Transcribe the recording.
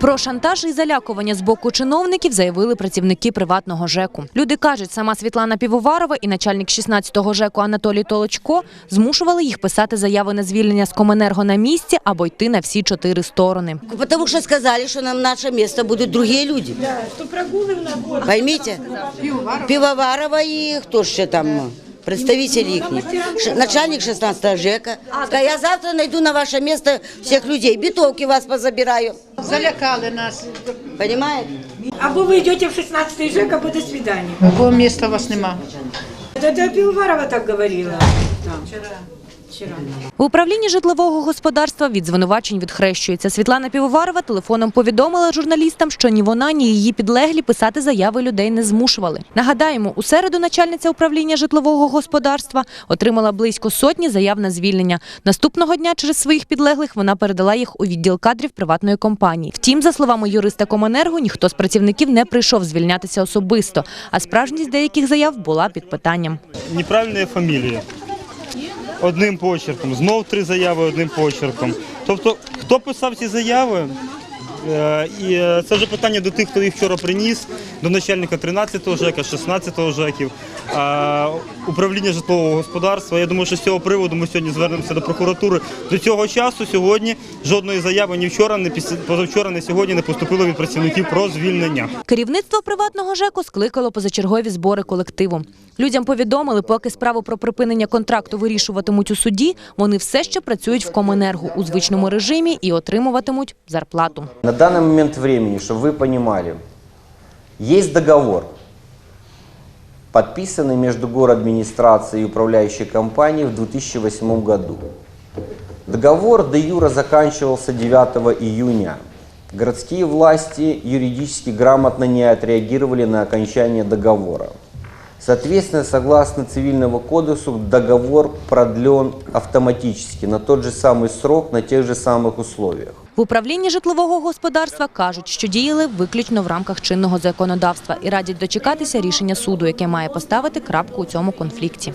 Про шантаж і залякування з боку чиновників заявили працівники приватного ЖЕКу. Люди кажуть, сама Світлана Півоварова і начальник 16-го ЖЕКу Анатолій Толочко змушували їх писати заяви на звільнення з Коменерго на місці або йти на всі чотири сторони. Потому что сказали, что нам наше место будут другие люди. Поймите? Пивоварова и кто же там представители их. Начальник 16 ЖЭКа. Сказал, Я завтра найду на ваше место всех людей. Битовки вас позабираю. Залякали нас. Понимаете? Або ви йдете в 16 ЖЭК, або до свидания. Такого места у вас нема. Да, да, Пивоварова так говорила. Там. Вчера. В управлінні житлового господарства від звинувачень відхрещується. Світлана Півоварова телефоном повідомила журналістам, що ні вона, ні її підлеглі писати заяви людей не змушували. Нагадаємо, у середу начальниця управління житлового господарства отримала близько сотні заяв на звільнення. Наступного дня через своїх підлеглих вона передала їх у відділ кадрів приватної компанії. Втім, за словами юриста Команерго, ніхто з працівників не прийшов звільнятися особисто, а справжність деяких заяв була під питанням. неправильні фамілії. Одним почерком, знов три заяви одним почерком. Тобто, хто писав ці заяви? Е, І е, це вже питання до тих, хто їх вчора приніс, до начальника 13-го ЖЕКа, 16-го ЖЕКів, е, управління житлового господарства. Я думаю, що з цього приводу ми сьогодні звернемося до прокуратури. До цього часу сьогодні жодної заяви ні вчора, ні позавчора, ні сьогодні не поступило від працівників про звільнення. Керівництво приватного ЖЕКу скликало позачергові збори колективу. Людям повідомили, поки справу про припинення контракту вирішуватимуть у суді, вони все ще працюють в Коменерго у звичному режимі і отримуватимуть зарплату. На данный момент времени, чтобы вы понимали, есть договор, подписанный между администрацией и управляющей компанией в 2008 году. Договор де юра заканчивался 9 июня. Городские власти юридически грамотно не отреагировали на окончание договора. Соответственно, согласно Цивильного кодексу, договор продлен автоматически на тот же самый срок, на тех же самых условиях. Управлінні житлового господарства кажуть, що діяли виключно в рамках чинного законодавства і радять дочекатися рішення суду, яке має поставити крапку у цьому конфлікті.